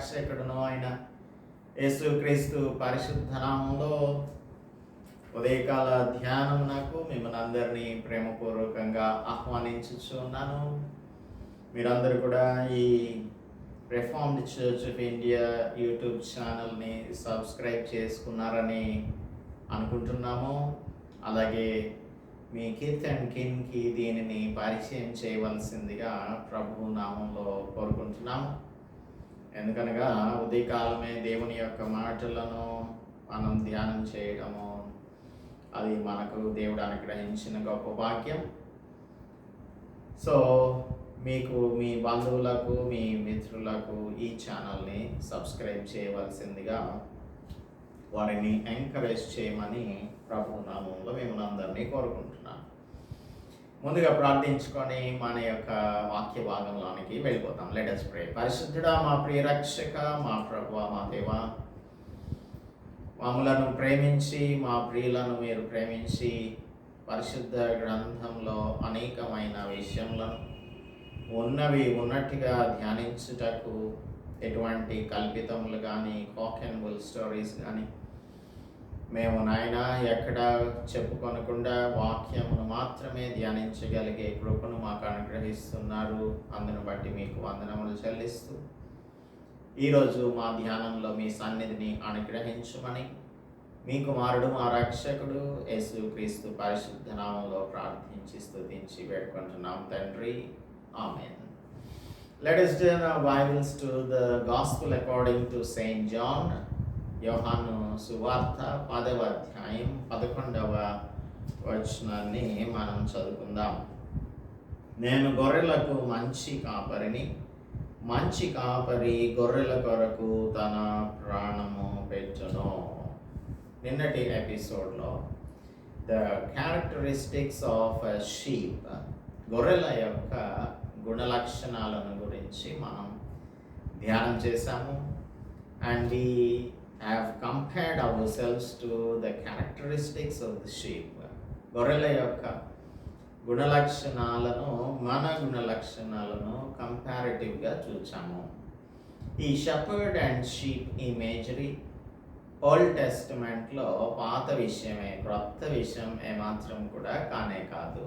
స్తోత్రములు ఆయన. రక్షకుడును యేసుక్రీస్తు పరిశుద్ధ నామంలో ఉదయకాల ధ్యానమునకు మిమ్మల్ని అందరినీ ప్రేమపూర్వకంగా ఆహ్వానించుచున్నాను. మీరందరూ కూడా ఈ reformed church of India YouTube ఛానల్ని సబ్స్క్రైబ్ చేసుకున్నారని అనుకుంటున్నాము. అలాగే మీ కిత్ అండ్ కిన్కి దీనిని పరిచయం చేయవలసిందిగా ప్రభు నామంలో కోరుకుంటున్నాము. ఎందుకనగా ఉదయకాలమే దేవుని యొక్క మాటలను మనం ధ్యానం చేయడము. అది మనకు దేవుడు అనుగ్రహించిన గొప్ప భాగ్యం. సో మీకు మీ బంధువులకు మీ మిత్రులకు ఈ ఛానల్ని సబ్స్క్రైబ్ చేయవలసిందిగా వారిని ఎంకరేజ్ చేయమని ప్రభు నామంలో మిమ్మల్ని అందరినీ కోరుకుంటున్నాను ముందుగా ప్రార్థించుకొని మన యొక్క వాక్య భాగంలోనికి వెళ్ళిపోతాం. లెటస్ ప్రే పరిశుద్ధుడా మా ప్రియ రక్షక మా ప్రభు మా దేవ మమ్మలను ప్రేమించి మా ప్రియులను మీరు ప్రేమించి పరిశుద్ధ గ్రంథంలో అనేకమైన విషయములను ఉన్నవి ఉన్నట్టుగా ధ్యానించుటకు ఎటువంటి కల్పితములు కానీ కాకెనబుల్ స్టోరీస్ కానీ మేము నాయన ఎక్కడ చెప్పుకొనకుండా వాక్యమును మాత్రమే ధ్యానించగలిగే కృపను మాకు అనుగ్రహిస్తున్నారు. అందును బట్టి మీకు వందనములు చెల్లిస్తూ ఈరోజు మా ధ్యానంలో మీ సన్నిధిని అనుగ్రహించమని మీ కుమారుడు మా రక్షకుడు యేసు క్రీస్తు పరిశుద్ధ నామంలో ప్రార్థించి స్థుతించి వేడుకుంటున్నాం తండ్రి. ఆమె Let us turn our Bibles to the Gospel according to Saint John. యోహాను సువార్త పదవ అధ్యాయం పదకొండవ వచనాన్ని మనం చదువుకుందాం. నేను గొర్రెలకు మంచి కాపరిని మంచి కాపరి గొర్రెల కొరకు తన ప్రాణము పెంచను. నిన్నటి ఎపిసోడ్లో ద క్యారెక్టరిస్టిక్స్ ఆఫ్ షీప్ గొర్రెల యొక్క గుణలక్షణాలను గురించి మనం ధ్యానం చేశాము. And we have compared ourselves to the characteristics of the sheep గొర్రెల యొక్క గుణలక్షణాలను మన గుణలక్షణాలను కంపారిటివ్గా చూచాము. ఈ shepherd and sheep imagery old టెస్ట్మెంట్లో పాత విషయమే క్రొత్త విషయం ఏమాత్రం కూడా కానే కాదు.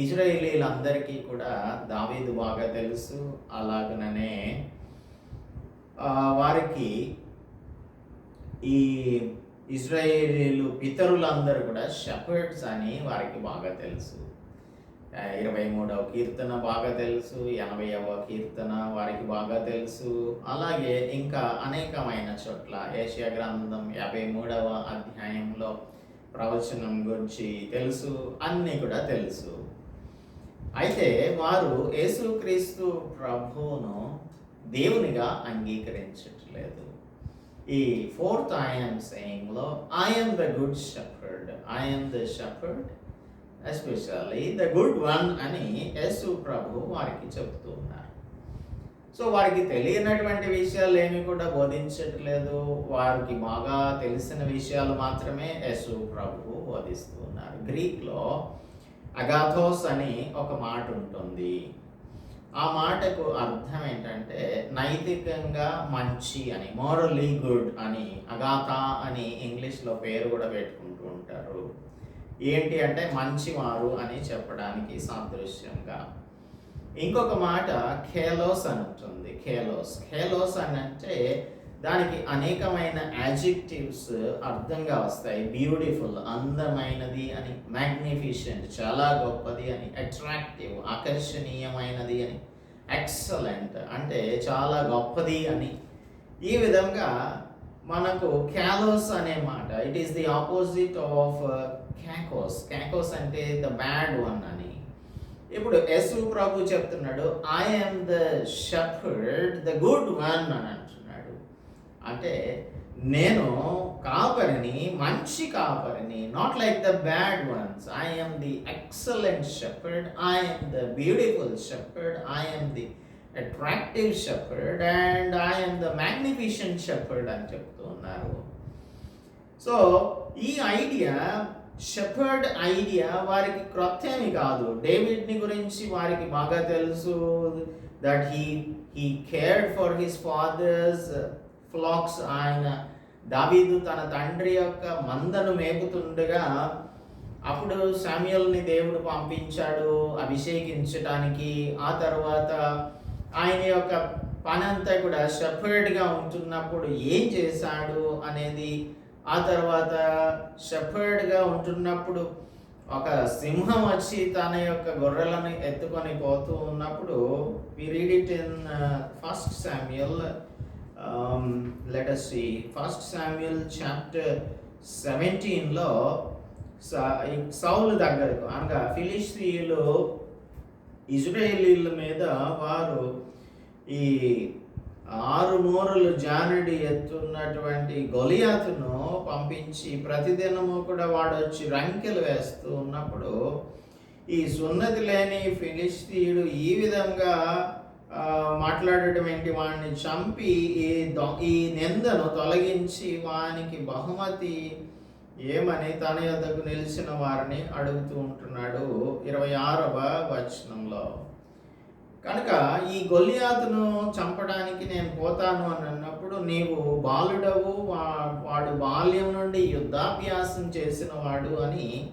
ఇజ్రాయేలీలందరికీ కూడా దావీదు బాగా తెలుసు. అలాగననే వారికి ఈ ఇజ్రాయేలీలు పితరులందరూ కూడా షపర్డ్స్ అని వారికి బాగా తెలుసు. ఇరవై మూడవ కీర్తన బాగా తెలుసు ఎనభైవ కీర్తన వారికి బాగా తెలుసు. అలాగే ఇంకా అనేకమైన చోట్ల ఏషియా గ్రంథం యాభై మూడవ అధ్యాయంలో ప్రవచనం గురించి తెలుసు అన్నీ కూడా తెలుసు. అయితే వారు యేసుక్రీస్తు ప్రభువును దేవునిగా అంగీకరించట్లేదు. ఈ fourth I'm సెయింగ్లో I am the good shepherd I am the shepherd especially the good one అని యేసు ప్రభు వారికి చెబుతూ ఉన్నారు. సో వారికి తెలియనటువంటి విషయాలు ఏమి కూడా బోధించట్లేదు. వారికి బాగా తెలిసిన విషయాలు మాత్రమే యేసు ప్రభు బోధిస్తూ ఉన్నారు. గ్రీక్లో అగాథోస్ అని ఒక మాట ఉంటుంది. ఆ మాటకు అర్థం ఏంటంటే నైతికంగా మంచి అని మోరల్లీ గుడ్ అని అగాథా అని ఇంగ్లీష్లో పేరు కూడా పెట్టుకుంటూ ఉంటారు. ఏంటి అంటే మంచివారు అని చెప్పడానికి సాదృశ్యంగా. ఇంకొక మాట ఖేలోస్ అని ఉంటుంది. ఖేలోస్. ఖేలోస్ అని అంటే దానికి అనేకమైన యాజిక్టివ్స్ అర్థంగా వస్తాయి. బ్యూటిఫుల్ అందమైనది అని మ్యాగ్నిఫిషెంట్ చాలా గొప్పది అని అట్రాక్టివ్ ఆకర్షణీయమైనది అని ఎక్సలెంట్ అంటే చాలా గొప్పది అని. ఈ విధంగా మనకు క్యాలోస్ అనే మాట it is the opposite of క్యాకోస్ క్యాకోస్ అంటే ద బ్యాడ్ వన్ అని. ఇప్పుడు యశు ప్రభు చెప్తున్నాడు I am the shepherd the good one అని. అంటే నేను కాపరిని మంచి కాపరిని not like the bad ones I am the excellent shepherd I am the beautiful shepherd I am the attractive shepherd and I am the magnificent shepherd అని చెప్తూ ఉన్నారు. So ఈ ఐడియా షెఫర్డ్ ఐడియా వారికి క్రొత్త ఏమి కాదు. డేవిడ్ని గురించి వారికి బాగా తెలుసు that he he cared for his father's flocks ఆయన. దావీదు తన తండ్రి యొక్క మందను మేపుతుండగా అప్పుడు శామ్యుల్ని దేవుడు పంపించాడు అభిషేకించడానికి ఆ తర్వాత ఆయన యొక్క పని అంతా కూడా షెఫర్డ్గా ఉంటున్నప్పుడు ఏం చేశాడు అనేది ఆ తర్వాత షెఫర్డ్గా ఉంటున్నప్పుడు ఒక సింహం వచ్చి తన యొక్క గొర్రెలను ఎత్తుకొని పోతూ ఉన్నప్పుడు we read it in first Samuel let us see first Samuel chapter సెవెంటీన్లో సౌలు దగ్గరకు అనగా ఫిలిస్తీయులు ఇజ్రాయేలీల మీద వారు ఈ ఆరు మూరలు జానడి ఎత్తున్నటువంటి గొలియాతును పంపించి ప్రతిదినము కూడా వాడు వచ్చి రంకెలు వేస్తూ ఉన్నప్పుడు ఈ సున్నతి లేని ఫిలిస్తీయుడు ఈ విధంగా మాట్లాడటం ఏంటి? వాడిని చంపి ఈ దొ ఈ నిందను తొలగించి వానికి బహుమతి ఏమని తన యొద్దకు నిలిచిన వారిని అడుగుతూ ఉంటున్నాడు ఇరవై ఆరవ వచనంలో. కనుక ఈ గొలియాతును చంపడానికి నేను పోతాను అని అన్నప్పుడు నీవు బాలుడవు వా- వాడు బాల్యం నుండి యుద్ధాభ్యాసం చేసిన వాడు అని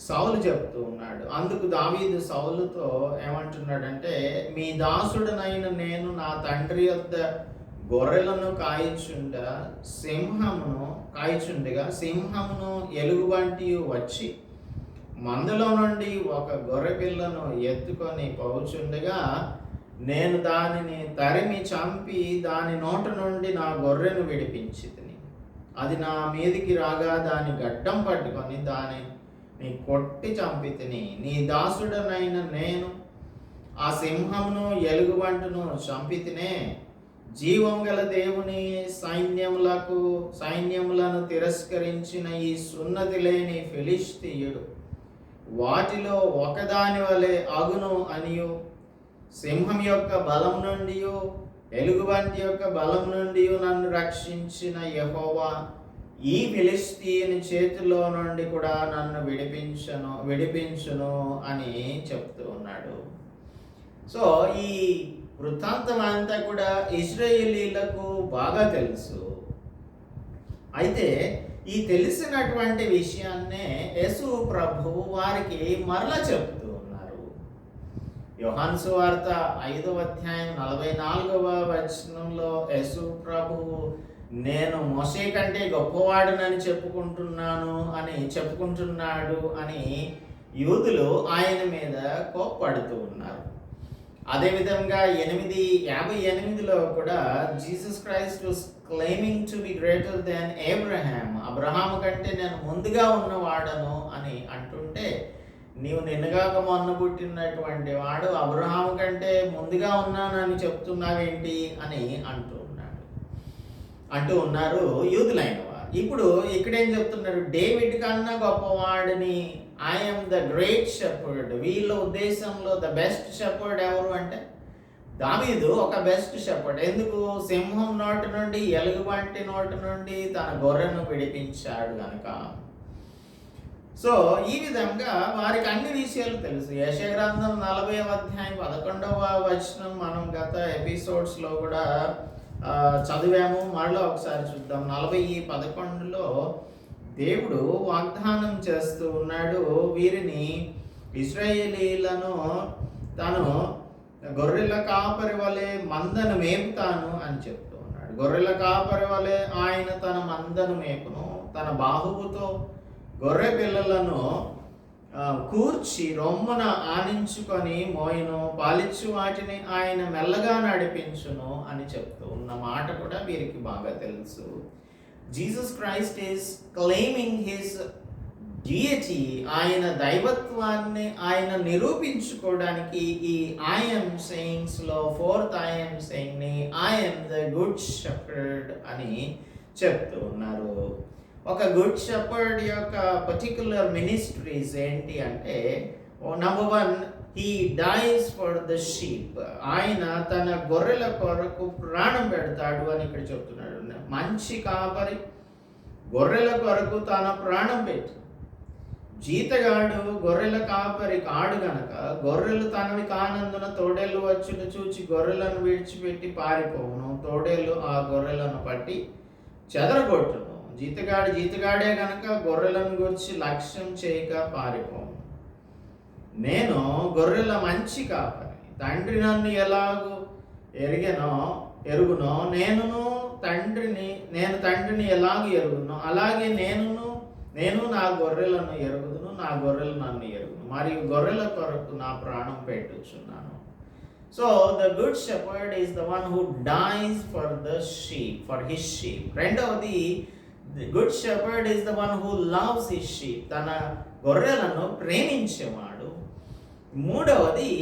సౌలు చెప్తూ ఉన్నాడు. అందుకు దావీదు సౌలుతో ఏమంటున్నాడంటే మీ దాసుడనైన నేను నా తండ్రి యొద్ద గొర్రెలను కాయచుండ సింహమును కాయచుండగా సింహమును ఎలుగుబంటి వచ్చి మందులో నుండి ఒక గొర్రె పిల్లను ఎత్తుకొని పోచుండగా నేను దానిని తరిమి చంపి దాని నోట నుండి నా గొర్రెను విడిపించి అది నా మీదికి రాగా దాని గడ్డం పట్టుకొని దాని నీ కొట్టి చంపి తిని నీ దాసుడనైన నేను ఆ సింహమును ఎలుగుబంటును చంపి తినే జీవం గల దేవుని సైన్యములకు సైన్యములను తిరస్కరించిన ఈ సున్నతి లేని ఫిలిస్తీయుడు వాటిలో ఒకదాని వలె అగును అనియు. సింహం యొక్క బలం నుండి ఎలుగుబంటి యొక్క బలం నుండి నన్ను రక్షించిన యహోవా. ఈ ఫిలిస్తీని చేతిలో నుండి కూడా నన్ను విడిపించను విడిపించును అని చెప్తూ ఉన్నాడు. సో ఈ వృత్తాంతం అంతా కూడా ఇజ్రాయేలీలకు బాగా తెలుసు. అయితే ఈ తెలిసినటువంటి విషయాన్నే యేసు ప్రభువు వారికి మరల చెప్తూ ఉన్నారు. యోహాను సువార్త ఐదవ అధ్యాయం నలభై నాలుగవ వచనంలో యేసు ప్రభువు నేను మోసే కంటే గొప్పవాడునని చెప్పుకుంటున్నాను అని చెప్పుకుంటున్నాడు అని యూదులు ఆయన మీద కోప్పడుతూ ఉన్నారు. అదేవిధంగా ఎనిమిది యాభై ఎనిమిదిలో కూడా Jesus Christ was claiming to be greater than Abraham Abraham కంటే నేను ముందుగా ఉన్నవాడను అని అంటుంటే నీవు నిన్నగాక మొన్న పుట్టినటువంటి వాడు అబ్రహాం కంటే ముందుగా ఉన్నానని చెప్తున్నావేంటి? అని అంటూ అంటూ ఉన్నారు యూదులైన వారు ఇప్పుడు ఇక్కడేం చెప్తున్నారు? డేవిడ్ కన్నా గొప్పవాడిని. ఐఎమ్ ద గ్రేట్ షెఫర్డ్ వీళ్ళ ఉద్దేశంలో ద బెస్ట్ షెఫర్డ్ ఎవరు అంటే? దావీదు ఒక బెస్ట్ షెఫర్డ్ ఎందుకు? సింహం నోటి నుండి ఎలుగుబంటి నోటి నుండి తన గొర్రెను విడిపించాడు కనుక సో ఈ విధంగా వారికి అన్ని విషయాలు తెలుసు. యశగ్రంథం నలభై అధ్యాయం పదకొండవ వచనం మనం గత ఎపిసోడ్స్లో కూడా చదివాము. మరలా ఒకసారి చూద్దాం. నలభై పదకొండులో దేవుడు వాగ్దానం చేస్తూ ఉన్నాడు. వీరిని ఇస్రాయేలీలను తను గొర్రెల కాపరి వలె మందను మేపుతాను అని చెప్తూ ఉన్నాడు. గొర్రెల కాపరి వలె ఆయన తన మందను మేపును. తన బాహువుతో గొర్రె పిల్లలను కూర్చి రొమ్మున ఆనించుకొని మోయను పాలిచ్చు వాటిని ఆయన మెల్లగా నడిపించును అని చెప్తూ ఉన్న మాట కూడా వీరికి బాగా తెలుసు. Jesus Christ is claiming his deity ఆయన దైవత్వాన్ని ఆయన నిరూపించుకోవడానికి ఈ ఐఎమ్ సెయింగ్స్లో fourth I'm సెయింగ్ని I am the good shepherd అని చెప్తూ ఉన్నారు. ఒక గుడ్ షెపర్డ్ యొక్క పర్టికులర్ మినిస్ట్రీస్ ఏంటి అంటే number one he dies for the sheep ఆయన తన గొర్రెల కొరకు ప్రాణం పెడతాడు అని ఇక్కడ చెప్తున్నాడు. మంచి కాపరి గొర్రెల కొరకు తన ప్రాణం పెట్టు. జీతగాడు గొర్రెల కాపరి కాడు గనక గొర్రెలు తనవి కానందున తోడేళ్ళు వచ్చును చూచి గొర్రెలను విడిచిపెట్టి పారిపోవును. తోడేళ్ళు ఆ గొర్రెలను పట్టి చెదరగొట్టును. జీతగాడు జీతగాడే గనక గొర్రెలను గురించి లక్ష్యం చేయక పారిపో నేను గొర్రెల మంచి కాపరి. తండ్రి నన్ను ఎలాగూ ఎరిగనో ఎరుగునో నేనును తండ్రిని నేను తండ్రిని ఎలాగ ఎరుగునో అలాగే నేనును నేను నా గొర్రెలను ఎరుగుదును నా గొర్రెలు నన్ను ఎరుగును మరియు గొర్రెల కొరకు నా ప్రాణం పెట్టుచున్నాను. So the good shepherd is the one who dies for the sheep for his sheep. రెండవది good shepherd is the one who loves his sheep తన గొర్రెలను ప్రేమించేవాడు. మూడవది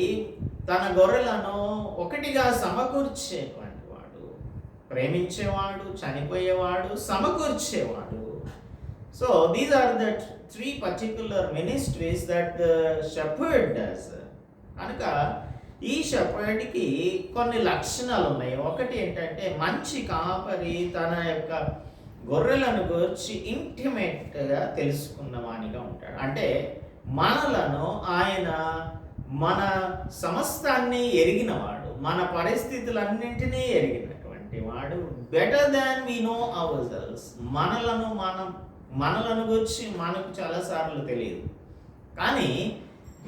తన గొర్రెలను ఒకటిగా సమకూర్చేటువంటి వాడు ప్రేమించేవాడు చనిపోయేవాడు సమకూర్చేవాడు. So these are the three particular ministries that the shepherd does కనుక ఈ షెపర్డ్కి కొన్ని లక్షణాలు ఉన్నాయి ఒకటి ఏంటంటే మంచి కాపరి తన యొక్క గొర్రెలను గురించి ఇంటిమేట్గా తెలుసుకున్నవానిగా ఉంటాడు. అంటే మనలను ఆయన మన సమస్తాన్ని ఎరిగినవాడు మన పరిస్థితులన్నింటినీ ఎరిగినటువంటి వాడు. Better than we know ourselves మనలను మనం మనలను గురించి మనకు చాలాసార్లు తెలియదు. కానీ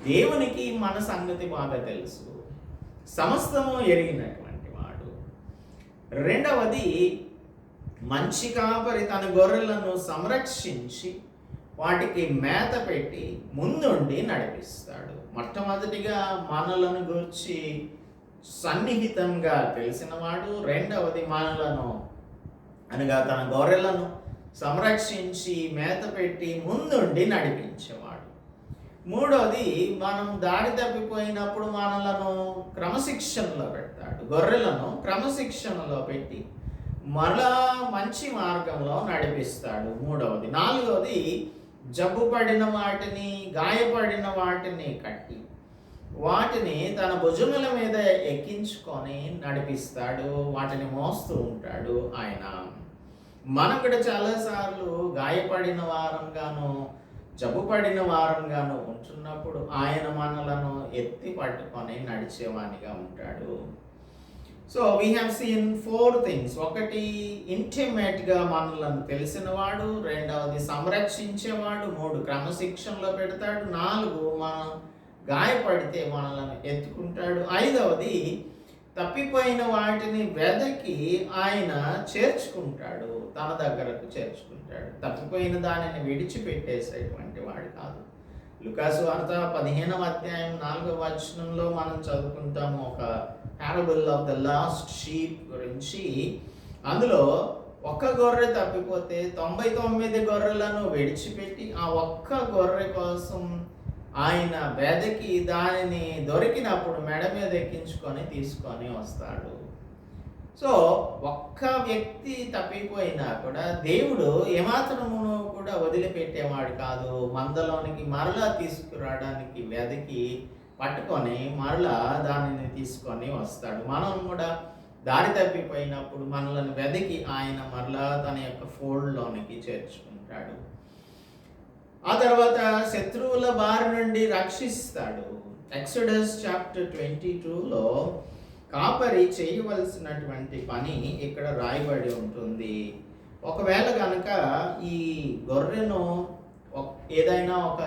దేవునికి మన సంగతి బాగా తెలుసు. సమస్తము ఎరిగినటువంటి వాడు. రెండవది మంచి కాపరి తన గొర్రెలను సంరక్షించి వాటికి మేత పెట్టి ముందుండి నడిపిస్తాడు. మొట్టమొదటిగా మనలను గురించి సన్నిహితంగా తెలిసినవాడు రెండవది మనలను అనగా తన గొర్రెలను సంరక్షించి మేత పెట్టి ముందుండి నడిపించేవాడు. మూడోది మనం దారి తప్పిపోయినప్పుడు మనలను క్రమశిక్షణలో పెడతాడు. గొర్రెలను క్రమశిక్షణలో పెట్టి మరలా మంచి మార్గంలో నడిపిస్తాడు. మూడవది నాలుగవది జబ్బు పడిన వాటిని గాయపడిన వాటిని కట్టి వాటిని తన భుజముల మీద ఎక్కించుకొని నడిపిస్తాడు. వాటిని మోస్తూ ఉంటాడు ఆయన. మనం కూడా చాలాసార్లు గాయపడిన వారంగాను జబ్బు పడిన వారంగాను ఉంటున్నప్పుడు ఆయన మనలను ఎత్తి పట్టుకొని నడిచేవానిగా ఉంటాడు. So we have seen four things ఒకటి ఇంటిమేట్గా మనలను తెలిసినవాడు రెండవది సంరక్షించేవాడు మూడు క్రమశిక్షణలో పెడతాడు నాలుగు మనం గాయపడితే మనలను ఎత్తుకుంటాడు ఐదవది తప్పిపోయిన వాటిని వెదకి ఆయన చేర్చుకుంటాడు తన దగ్గరకు చేర్చుకుంటాడు. తప్పిపోయిన దానిని విడిచిపెట్టేసేటువంటి వాడు కాదు. లుకాసు వార్త పదిహేనవ అధ్యాయం నాలుగవ వచనంలో మనం చదువుకుంటాము. ఒక parable of the lost sheep గురించి. అందులో ఒక్క గొర్రె తప్పిపోతే తొంభై తొమ్మిది గొర్రెలను విడిచిపెట్టి ఆ ఒక్క గొర్రె కోసం ఆయన వెదకి దానిని దొరికినప్పుడు మెడ మీద ఎక్కించుకొని తీసుకొని వస్తాడు. సో ఒక్క వ్యక్తి తప్పిపోయినా కూడా దేవుడు ఏమాత్రమును కూడా వదిలిపెట్టేవాడు కాదు. మందలోనికి మరలా తీసుకురావడానికి వెదకి పట్టుకొని మరలా దానిని తీసుకొని వస్తాడు. మనం కూడా దారి తప్పిపోయినప్పుడు మనల్ని వెదికి ఆయన మరలా తన యొక్క ఫోల్డ్లోనికి చేర్చుకుంటాడు. ఆ తర్వాత శత్రువుల బారి నుండి రక్షిస్తాడు. ఎక్సడస్ చాప్టర్ ట్వంటీ టూలో కాపరి చేయవలసినటువంటి పని ఇక్కడ రాయబడి ఉంటుంది. ఒకవేళ కనుక ఈ గొర్రెను ఏదైనా ఒక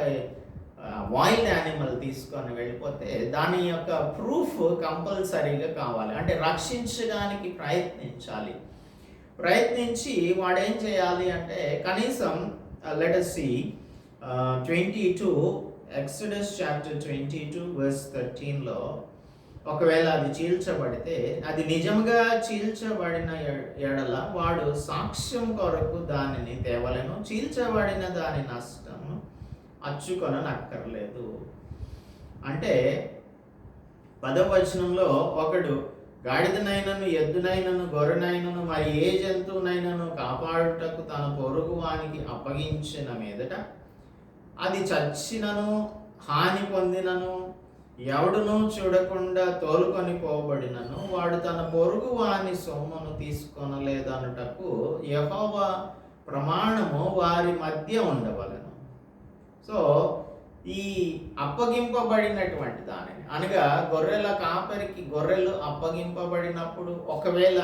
వైల్డ్ యానిమల్ తీసుకొని వెళ్ళిపోతే దాని యొక్క ప్రూఫ్ కంపల్సరీగా కావాలి. అంటే రక్షించడానికి ప్రయత్నించాలి. ప్రయత్నించి వాడేం చేయాలి అంటే కనీసం let's see twenty two Exodus chapter twenty two verse థర్టీన్లో ఒకవేళ అది చీల్చబడితే అది నిజంగా చీల్చబడిన ఎడల వాడు సాక్ష్యం కొరకు దానిని తేవలను చీల్చబడిన దాని నష్టం అచ్చుకొననక్కర్లేదు. అంటే పదవచనంలో ఒకడు గాడిదనైనను ఎద్దునైనను గొర్రెనైనను మరి ఏ జంతువునైనను కాపాడుటకు తన పొరుగు వానికి అప్పగించిన మీదట అది చచ్చినను హాని పొందినను ఎవడును చూడకుండా తోలుకొని పోబడినను వాడు తన పొరుగు వాని సొమ్మును తీసుకొనలేదనుటకు యహోవ ప్రమాణము వారి మధ్య ఉండవలను. సో ఈ అప్పగింపబడినటువంటి దానిని అనగా గొర్రెల కాపరికి గొర్రెలు అప్పగింపబడినప్పుడు ఒకవేళ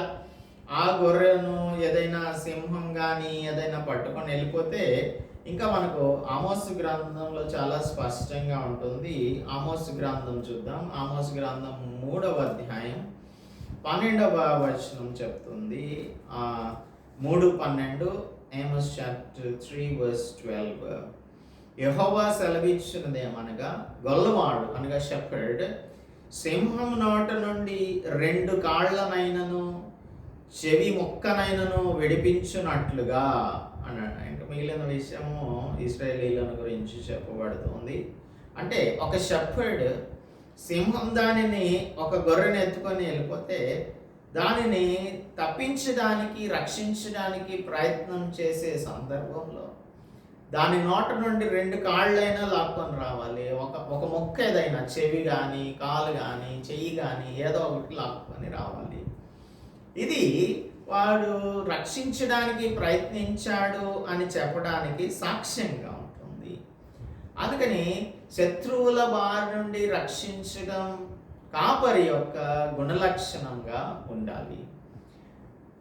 ఆ గొర్రెను ఏదైనా సింహం కానీ ఏదైనా పట్టుకొని వెళ్ళిపోతే ఇంకా మనకు ఆమోస్ గ్రంథంలో చాలా స్పష్టంగా ఉంటుంది. ఆమోస్ గ్రంథం చూద్దాం. ఆమోస్ గ్రంథం మూడవ అధ్యాయం పన్నెండవ వచనం చెప్తుంది. ఆ మూడు పన్నెండు Amos chapter three verse twelve. యహోవా సెలవిచ్చినదేమనగా గొల్లవాడు అనగా షెఫర్డ్ సింహం నోట నుండి రెండు కాళ్ళనైనను చెవి మొక్కనైనను విడిపించునట్లుగా అన్నాడు ఇంకా మిగిలిన విషయము ఇస్రాయేలీలను గురించి చెప్పబడుతుంది. అంటే ఒక షెఫర్డ్ సింహం దానిని ఒక గొర్రెను ఎత్తుకొని వెళ్ళిపోతే దానిని తప్పించడానికి రక్షించడానికి ప్రయత్నం చేసే సందర్భంలో దాని నోట నుండి రెండు కాళ్ళైనా లాక్కొని రావాలి. ఒక ఒక మొక్క ఏదైనా చెవి కానీ కాలు కానీ చెయ్యి కానీ ఏదో ఒకటి లాక్కొని రావాలి. ఇది వాడు రక్షించడానికి ప్రయత్నించాడు అని చెప్పడానికి సాక్ష్యంగా ఉంటుంది. అందుకని శత్రువుల బారి నుండి రక్షించడం కాపరి యొక్క గుణలక్షణంగా ఉండాలి.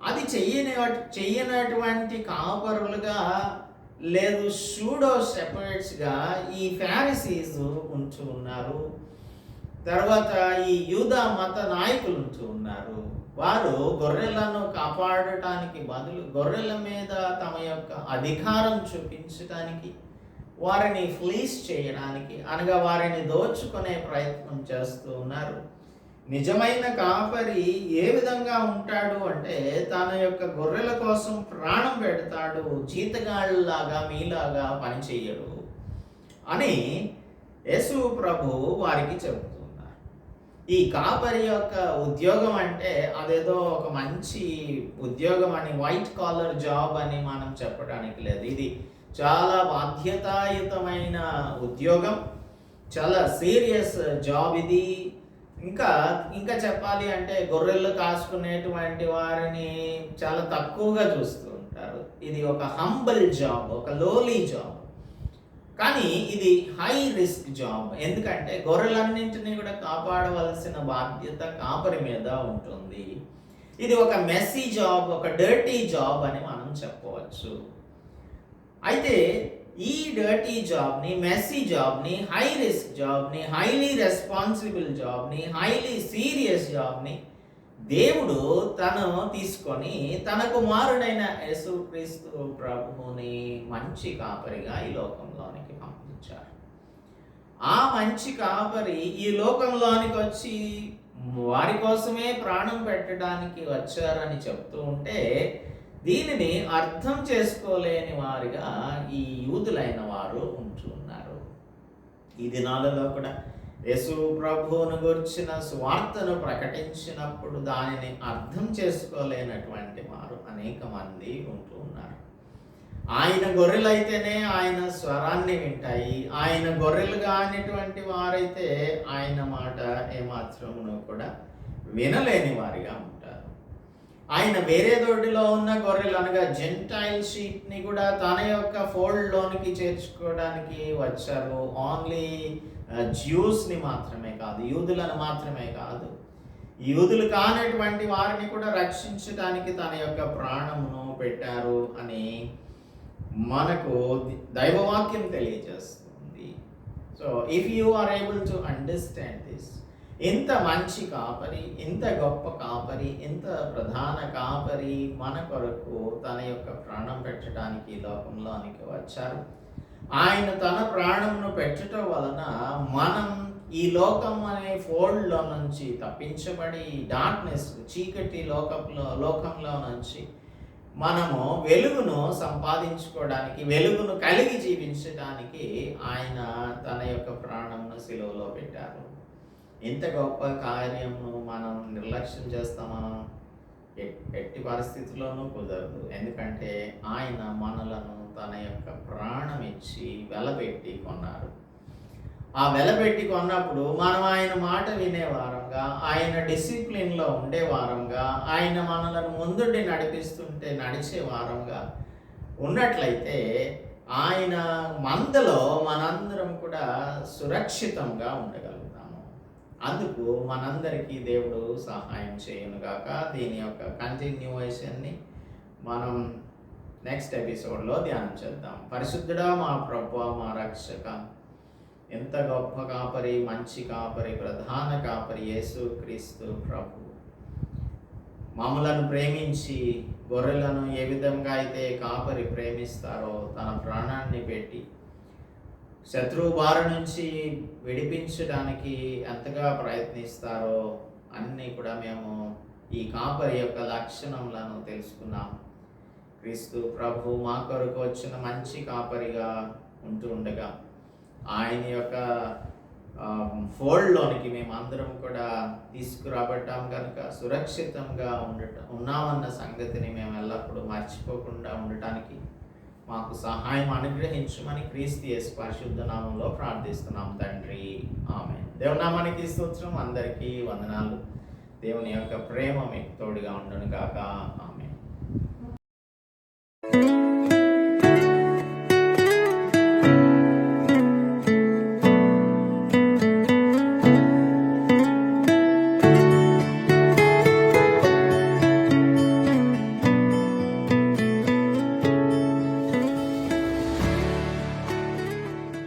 అది చెయ్యని చెయ్యనటువంటి కాపరులుగా లేదు షూడో సెపరేట్స్గా ఈ ఫ్యారిసీస్ ఉంటూ ఉన్నారు. తర్వాత ఈ యూదా మత నాయకులు ఉంటూ ఉన్నారు. వారు గొర్రెలను కాపాడటానికి బదులు గొర్రెల మీద తమ యొక్క అధికారం చూపించడానికి వారిని ఫ్లీస్ చేయడానికి అనగా వారిని దోచుకునే ప్రయత్నం చేస్తూ ఉన్నారు. నిజమైన కాపరి ఏ విధంగా ఉంటాడు అంటే తన యొక్క గొర్రెల కోసం ప్రాణం పెడతాడు జీతగాళ్ళలాగా మీలాగా పనిచేయడు అని యేసు ప్రభు వారికి చెబుతున్నారు. ఈ కాపరి యొక్క ఉద్యోగం అంటే అదేదో ఒక మంచి ఉద్యోగం అని వైట్ కాలర్ జాబ్ అని మనం చెప్పడానికి లేదు. ఇది చాలా బాధ్యతాయుతమైన ఉద్యోగం. చాలా సీరియస్ జాబ్ ఇది. ఇంకా ఇంకా చెప్పాలి అంటే గొర్రెలు కాసుకునేటువంటి వారిని చాలా తక్కువగా చూస్తూ ఉంటారు. ఇది ఒక హంబల్ జాబ్ ఒక లోలీ జాబ్ కానీ ఇది హై రిస్క్ జాబ్ ఎందుకంటే గొర్రెలన్నింటినీ కూడా కాపాడవలసిన బాధ్యత కాపరి మీద ఉంటుంది. ఇది ఒక మెస్సీ జాబ్ ఒక డర్టీ జాబ్ అని మనం చెప్పవచ్చు. అయితే ఈ డర్టీ జాబ్ని మెస్సీ జాబ్ని హై రిస్క్ జాబ్ని హైలీ రెస్పాన్సిబుల్ జాబ్ని హైలీ సీరియస్ జాబ్ని దేవుడు తను తీసుకొని తన కుమారుడైన యేసుక్రీస్తు ప్రభువుని మంచి కాపరిగా ఈ లోకంలోనికి పంపించారు ఆ మంచి కాపరి ఈ లోకంలోనికి వచ్చి వారి కోసమే ప్రాణం పెట్టడానికి వచ్చారని చెప్తూ ఉంటే దీనిని అర్థం చేసుకోలేని వారిగా ఈ యూదులైన వారు ఉంటున్నారు ఈ దినాలలో కూడా యేసు ప్రభువును గుర్చిన స్వార్థను ప్రకటించినప్పుడు దానిని అర్థం చేసుకోలేనటువంటి వారు అనేక మంది ఉంటూ ఉన్నారు. ఆయన గొర్రెలైతేనే ఆయన స్వరాన్ని వింటాయి. ఆయన గొర్రెలు కానిటువంటి వారైతే ఆయన మాట ఏమాత్రమును కూడా వినలేని వారిగా ఉంటారు ఆయన వేరే దొడ్డిలో ఉన్న గొర్రెలు అనగా జెంటైల్ షీట్ని కూడా తన యొక్క ఫోల్డ్లోనికి చేర్చుకోవడానికి వచ్చారు. ఓన్లీ జ్యూస్ని uh, మాత్రమే కాదు యూదులను మాత్రమే కాదు. యూదులు కానటువంటి వారిని కూడా రక్షించడానికి తన యొక్క ప్రాణమును పెట్టారు అని మనకు దైవవాక్యం తెలియజేస్తుంది. So if you are able to understand this ఇంత మంచి కాపరి ఇంత గొప్ప కాపరి ఇంత ప్రధాన కాపరి మన కొరకు తన యొక్క ప్రాణం పెట్టడానికి లోకంలోనికి వచ్చారు. ఆయన తన ప్రాణంను పెట్టడం వలన మనం ఈ లోకం అనే ఫోల్డ్లో నుంచి తప్పించబడి డార్క్నెస్ చీకటి లోకంలో లోకంలో నుంచి మనము వెలుగును సంపాదించుకోవడానికి వెలుగును కలిగి జీవించడానికి ఆయన తన యొక్క ప్రాణంను సెలవులో పెట్టారు. ఇంత గొప్ప కార్యమును మనం నిర్లక్ష్యం చేస్తామా ఎట్టి పరిస్థితుల్లోనూ కుదరదు. ఎందుకంటే ఆయన మనలను తన యొక్క ప్రాణం ఇచ్చి వెలబెట్టి కొన్నారు. ఆ వెలపెట్టి కొన్నప్పుడు మనం ఆయన మాట వినే వారంగా ఆయన డిసిప్లిన్లో ఉండే వారంగా ఆయన మనలను ముందుండి నడిపిస్తుంటే నడిచే వారంగా ఉన్నట్లయితే ఆయన మందలో మనందరం కూడా సురక్షితంగా ఉండగలం. అందుకు మనందరికీ దేవుడు సహాయం చేయను గాక. దీని యొక్క కంటిన్యూయేషన్ని మనం నెక్స్ట్ ఎపిసోడ్లో ధ్యానం చేద్దాం. పరిశుద్ధుడా మా ప్రభు మా రక్షక. ఎంత గొప్ప కాపరి మంచి కాపరి ప్రధాన కాపరి యేసు క్రీస్తు ప్రభు. మమ్మలను ప్రేమించి గొర్రెలను ఏ విధంగా అయితే కాపరి ప్రేమిస్తారో తన ప్రాణాన్ని పెట్టి శత్రువు బారి నుంచి విడిపించడానికి ఎంతగా ప్రయత్నిస్తారో అన్నీ కూడా మేము ఈ కాపరి యొక్క లక్షణములను తెలుసుకున్నాం. క్రీస్తు ప్రభు మా కొరకు వచ్చిన మంచి కాపరిగా ఉంటూ ఉండగా ఆయన యొక్క ఫోల్డ్లోనికి మేము అందరం కూడా తీసుకురాబట్టాం కనుక సురక్షితంగా ఉండటం ఉన్నామన్న సంగతిని మేము ఎల్లప్పుడూ మర్చిపోకుండా ఉండటానికి మాకు సహాయం అనుగ్రహించమని క్రీస్తు యేసు పరిశుద్ధ నామంలో ప్రార్థిస్తున్నాం తండ్రి. ఆమె దేవునామానికి స్తోత్రం. అందరికీ వందనాలు. దేవుని యొక్క ప్రేమ మీకు తోడుగా ఉండను కాక